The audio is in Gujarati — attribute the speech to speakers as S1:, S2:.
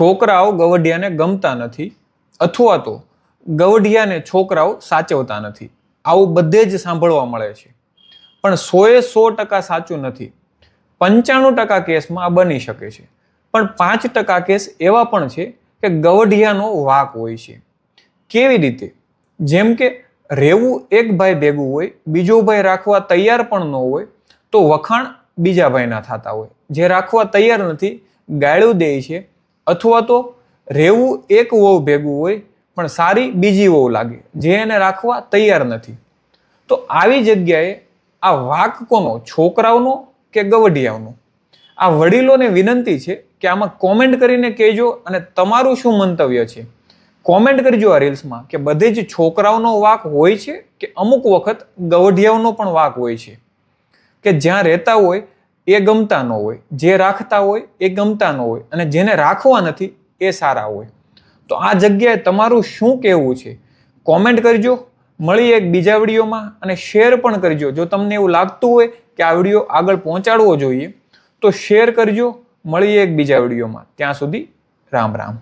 S1: છોકરાઓ ગવઢિયાને ગમતા નથી અથવા તો ગવઢિયાને છોકરાઓ સાચવતા નથી. આવું બધે જ સાંભળવા મળે છે. પણ સોએ સો ટકા સાચું નથી. પંચાણું ટકા કેસમાં આ બની શકે છે. પણ પાંચ ટકા કેસ એવા પણ છે કે ગવઢિયાનો વાક હોય છે. કેવી રીતે? જેમ કે રહેવું એક ભાઈ ભેગું હોય, બીજો ભાઈ રાખવા તૈયાર પણ ન હોય, તો વખાણ બીજા ભાઈના થતા હોય. જે રાખવા તૈયાર નથી, ગાળ્યું દે છે અથવા તો રહેવું એક વહુ ભેગું હોય, પણ સારી બીજી વહુ લાગે, જે એને રાખવા તૈયાર નથી. તો આવી જગ્યાએ આ વાક કોનો છોકરાઓનો કે ગવઢિયાઓનો? આ વડીલોને વિનંતી છે કે આમાં કોમેન્ટ કરીને કહેજો અને તમારું શું મંતવ્ય છે? કોમેન્ટ કરજો આ રીલ્સમાં કે બધે જ છોકરાઓનો વાક હોય છે કે અમુક વખત ગવઢિયાઓનો પણ વાક હોય છે? કે જ્યાં રહેતા હોય એ ગમતા ન હોય. જે રાખતા હોય એ ગમતા ન હોય અને જેને રાખવા નથી એ સારા હોય. તો આ જગ્યાએ તમારું શું કહેવું છે? કોમેન્ટ કરજો, મળી એક બીજા વિડીયોમાં અને શેર પણ કરજો. જો તમને એવું લાગતું હોય કે આ વીડિયો આગળ પહોંચાડવો જોઈએ, તો શેર કરજો મળીએ એક બીજા વિડીયોમાં. ત્યાં સુધી રામ રામ.